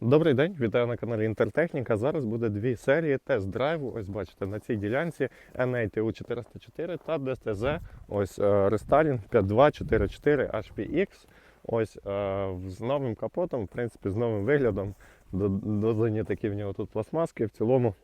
Добрий день, вітаю на каналі Інтертехніка. Зараз буде дві серії тест-драйву. Ось бачите, на цій ділянці NATU 404 та DTZ. Ось рестайлінг 5244 HPX. Ось е, з новим капотом, в принципі, з новим виглядом. До- Додані такі в нього тут пластмаски. В цілому.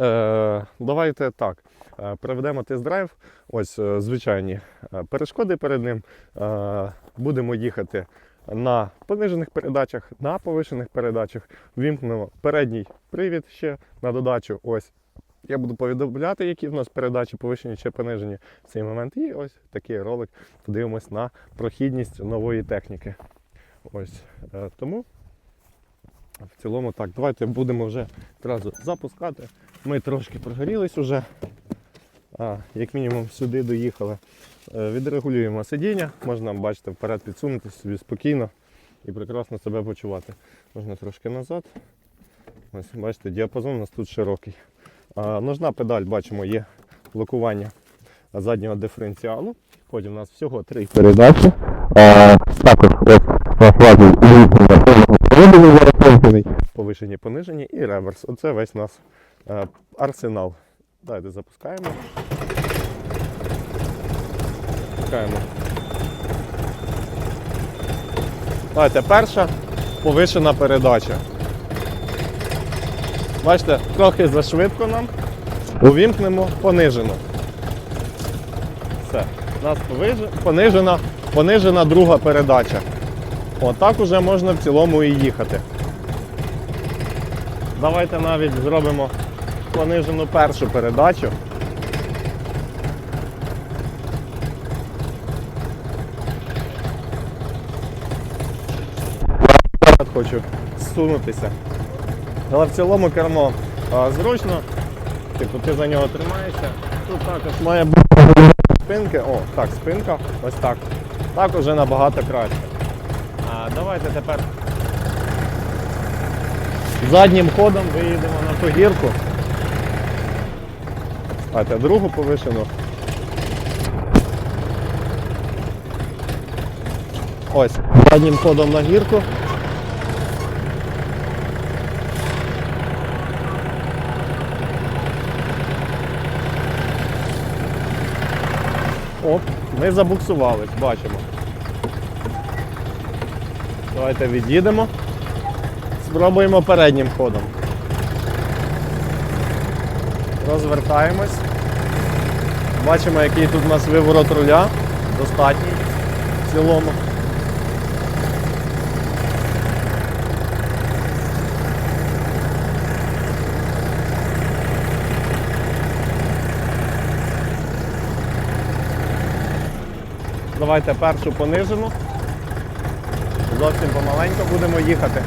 Е, давайте так. е, Проведемо тест-драйв. Ось е, звичайні перешкоди перед ним. Е, будемо їхати на понижених передачах, на повишених передачах. Вімкнемо передній привід ще на додачу. Ось я буду повідомляти, які в нас передачі повишені чи понижені в цей момент. І ось такий ролик. Подивимось на прохідність нової техніки. Ось е, тому. В цілому так, давайте будемо вже одразу запускати. Ми трошки прогорілись уже. А, як мінімум сюди доїхали. Е, Відрегулюємо сидіння, можна, бачите, вперед підсунути собі спокійно і прекрасно себе почувати. Можна трошки назад. Ось, бачите, діапазон у нас тут широкий. А, ножна педаль, бачимо, є блокування заднього диференціалу. Потім у нас всього три передачі. Також. Повишені, понижені і реверс. Оце весь у нас е, арсенал. Давайте запускаємо. Запускаємо. Давайте перша повишена передача. Бачите, трохи зашвидко нам. Увімкнемо понижено. Все. У нас понижена, понижена друга передача. Отак уже можна в цілому і їхати. Давайте навіть зробимо понижену першу передачу. Хочу зсунутися. Але в цілому кермо а, зручно. Типу ти за нього тримаєшся. Тут також має бути спинки. О, так, спинка. Ось так. Так уже набагато краще. А, давайте тепер заднім ходом виїдемо на ту гірку. Давайте другу повишену. Ось, заднім ходом на гірку. Ми забуксувались, бачимо. Давайте від'їдемо. Спробуємо переднім ходом. Розвертаємось. Бачимо, який тут у нас виворот руля. Достатній в цілому. Давайте першу понижимо. Зовсім помаленько будемо їхати.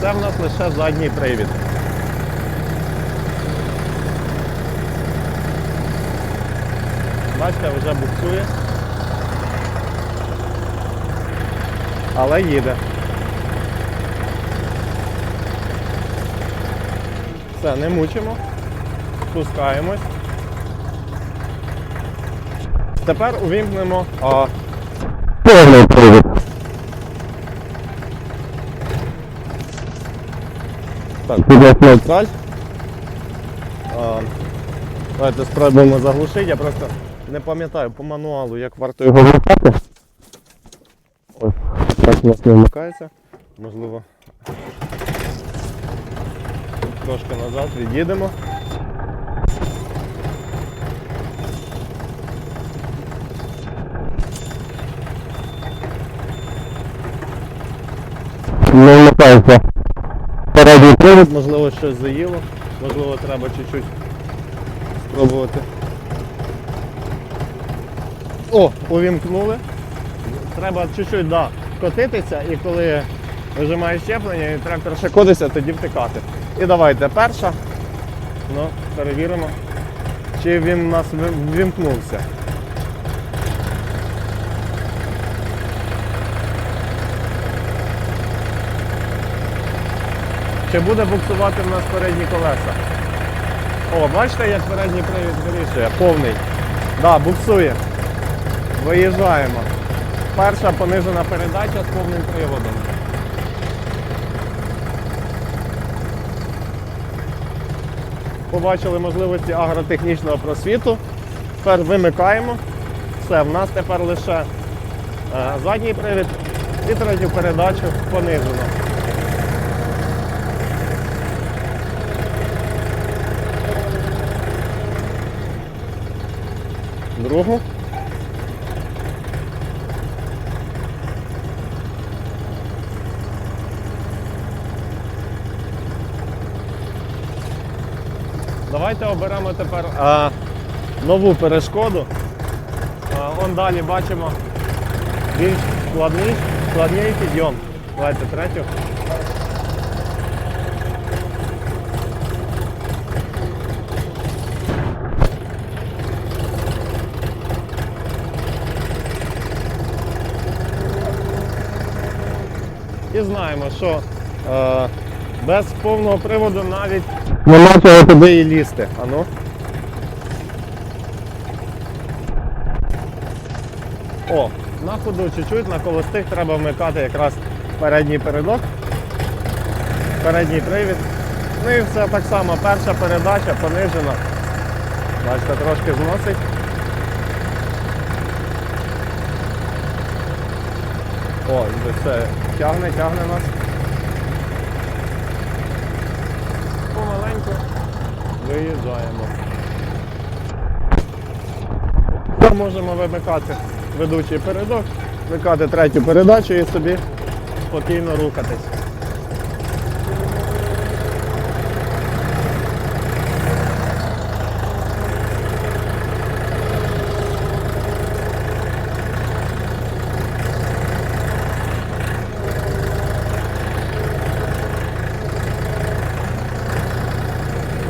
Це в нас лише задній привід. Бачите, вже буксує. Але їде. Все, не мучимо. Спускаємось. Тепер увімкнемо а, повний привід. Так, цаль. А, Давайте спробуємо заглушити. Я просто не пам'ятаю по мануалу, як варто його вмикати. Ось, так у нас не вмикається. Можливо. Трошки назад від'їдемо. Не вмикається. Передній привід, можливо, щось заїло, можливо, треба чуть-чуть спробувати. О, увімкнули. Треба чуть-чуть да, котитися і коли вижимає щеплення і трактор ще котиться, тоді втикати. І давайте перша. Ну, перевіримо, чи він у нас ви- Чи буде буксувати в нас передні колеса? О, бачите, як передній привід вирішує, повний. Да, буксує. Виїжджаємо. Перша понижена передача з повним приводом. Побачили можливості агротехнічного просвіту. Тепер вимикаємо. Все, в нас тепер лише е, задній привід і третю передачу понижено. Другу. Давайте оберемо тепер а, нову перешкоду. А, он далі бачимо більш складний, складний підйом. Давайте третю. І знаємо, що е, без повного приводу навіть нема чого туди і лізти. Ану. О, на ходу чуть-чуть, на колостих треба вмикати якраз передній передок, передній привід. Ну і все так само. Перша передача понижена. Бачите, трошки зносить. О, вже все, тягне, тягне нас. Помаленьку виїжджаємо. Тепер можемо вимикати ведучий передок, вмикати третю передачу і собі спокійно рухатись.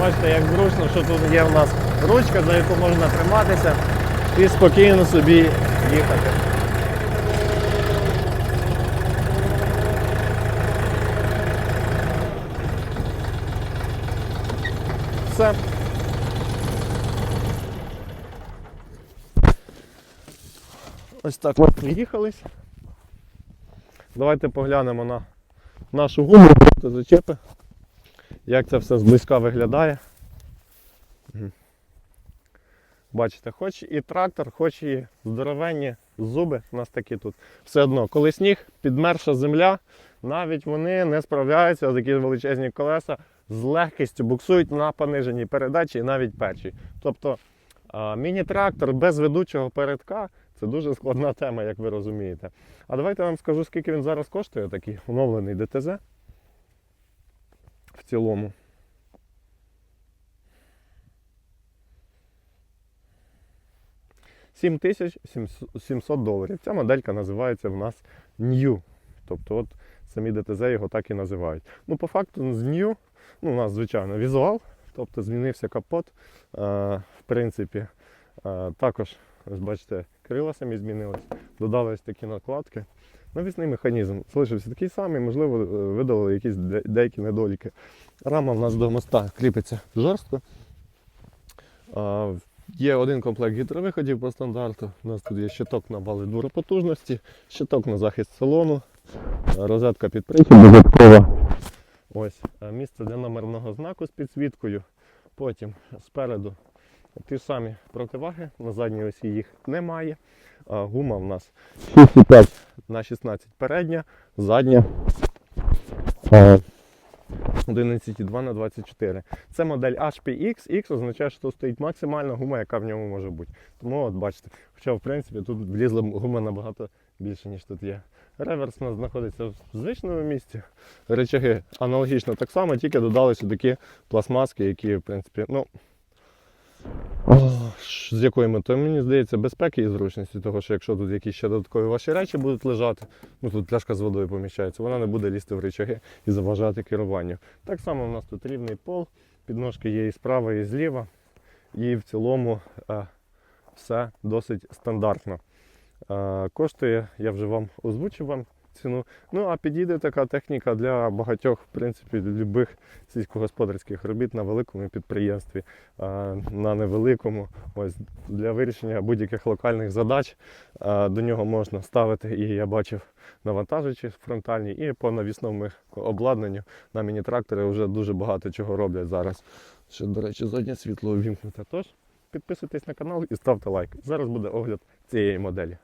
Бачите, як зручно, що тут є в нас ручка, за яку можна триматися і спокійно собі їхати. Все. Ось так ми приїхались. Давайте поглянемо на нашу гуму зачепи. Як це все зблизька виглядає. Бачите, хоч і трактор, хоч і здоровенні зуби у нас такі тут. Все одно, коли сніг, підмерша земля, навіть вони не справляються, такі величезні колеса з легкістю буксують на пониженій передачі і навіть першій. Тобто міні-трактор без ведучого передка це дуже складна тема, як ви розумієте. А давайте я вам скажу, скільки він зараз коштує, такий оновлений ДТЗ в цілому. Сім тисяч 700 доларів. Ця моделька називається в нас New. Тобто от самі ДТЗ його так і називають. Ну, по факту з New, ну, у нас, звичайно, візуал, тобто змінився капот. Е, в принципі, е, також, бачите, крила самі змінились, додали ось такі накладки. Навісний механізм залишився такий самий, можливо, е, видали якісь де- деякі недоліки. Рама в нас до моста кріпиться жорстко. А, Є один комплект гідровиходів по стандарту. У нас тут є щиток на вали дворопотужності, щиток на захист салону, розетка під прихід додаткова. Ось місце для номерного знаку з підсвіткою. Потім спереду ті ж самі противаги, на задній осі їх немає. А, Гума в нас 6,5 на 16 передня, задня 11,2 на 24. Це модель HPX. X означає, що тут стоїть максимальна гума, яка в ньому може бути. Тому от бачите, хоча в принципі тут влізла гума набагато більше, ніж тут є. Реверс у нас знаходиться в звичному місці. Речаги аналогічно так само, тільки додали сюди пластмаски, які, в принципі, ну. З якою метою, мені здається, безпеки і зручності, того, що якщо тут якісь ще додаткові ваші речі будуть лежати, ну тут пляшка з водою поміщається, вона не буде лізти в речаги і заважати керуванню. Так само в нас тут рівний пол, підножки є і справа, і зліва. І в цілому е, все досить стандартно. Е, коштує, я вже вам озвучив вам ціну. Ну а підійде така техніка для багатьох, в принципі, любих сільськогосподарських робіт на великому підприємстві, на невеликому. Ось для вирішення будь-яких локальних задач до нього можна ставити. І я бачив навантажувачі фронтальні, і по навісному обладнанню на міні-трактори вже дуже багато чого роблять зараз. Ще, до речі, заднє світло увімкнуте. Тож підписуйтесь на канал і ставте лайк. Зараз буде огляд цієї моделі.